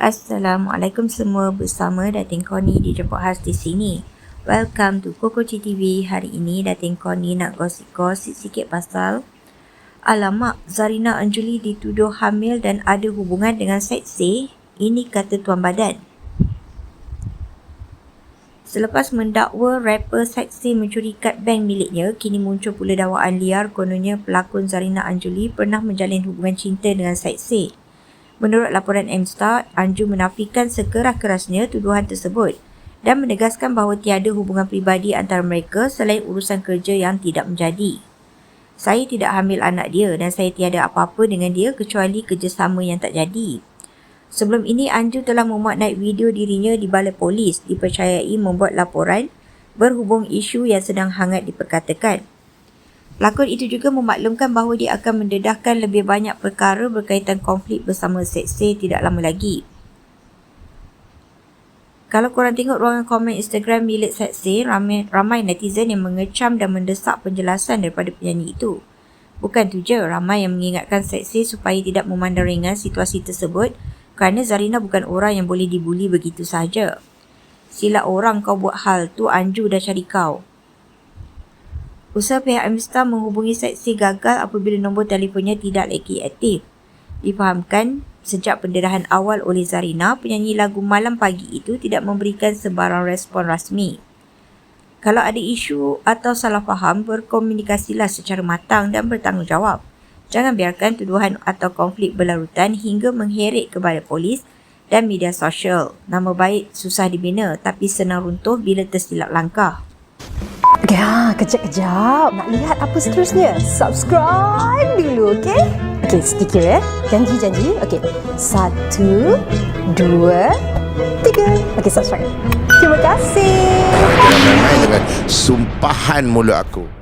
Assalamualaikum semua bersama Datin Koni di Jeput Khas di sini. Welcome to Koko TV. Hari ini Datin Koni nak gosip-gosip sikit pasal Alamak, Zarina Anjuli dituduh hamil dan ada hubungan dengan seksi. Ini kata Tuan Badan. Selepas mendakwa rapper seksi mencuri kad bank miliknya, kini muncul pula dakwaan liar kononnya pelakon Zarina Anjuli pernah menjalin hubungan cinta dengan seksi. Menurut laporan M-Star, Anju menafikan sekeras-kerasnya tuduhan tersebut dan menegaskan bahawa tiada hubungan pribadi antara mereka selain urusan kerja yang tidak menjadi. Saya tidak hamil anak dia dan saya tiada apa-apa dengan dia kecuali kerjasama yang tak jadi. Sebelum ini, Anju telah memuat naik video dirinya di balai polis dipercayai membuat laporan berhubung isu yang sedang hangat diperkatakan. Pelakon itu juga memaklumkan bahawa dia akan mendedahkan lebih banyak perkara berkaitan konflik bersama Sekse tidak lama lagi. Kalau korang tengok ruangan komen Instagram milik Sekse, ramai, ramai netizen yang mengecam dan mendesak penjelasan daripada penyanyi itu. Bukan tu je, ramai yang mengingatkan Sekse supaya tidak memandang ringan situasi tersebut kerana Zarina bukan orang yang boleh dibuli begitu sahaja. Sila orang kau buat hal tu, Anju dah cari kau. Usaha pihak Amista menghubungi seksi gagal apabila nombor telefonnya tidak lagi aktif. Difahamkan, sejak pendedahan awal oleh Zarina, penyanyi lagu Malam Pagi itu tidak memberikan sebarang respon rasmi. Kalau ada isu atau salah faham, berkomunikasilah secara matang dan bertanggungjawab. Jangan biarkan tuduhan atau konflik berlarutan hingga mengheret kepada polis dan media sosial. Nama baik susah dibina tapi senang runtuh bila tersilap langkah. Ha, kejap-kejap. Nak lihat apa seterusnya? Subscribe dulu, okey? Okey, sedikit ya. Janji-janji. Okey, satu, dua, tiga. Okey, subscribe. Terima kasih. Dengan sumpahan mulut aku.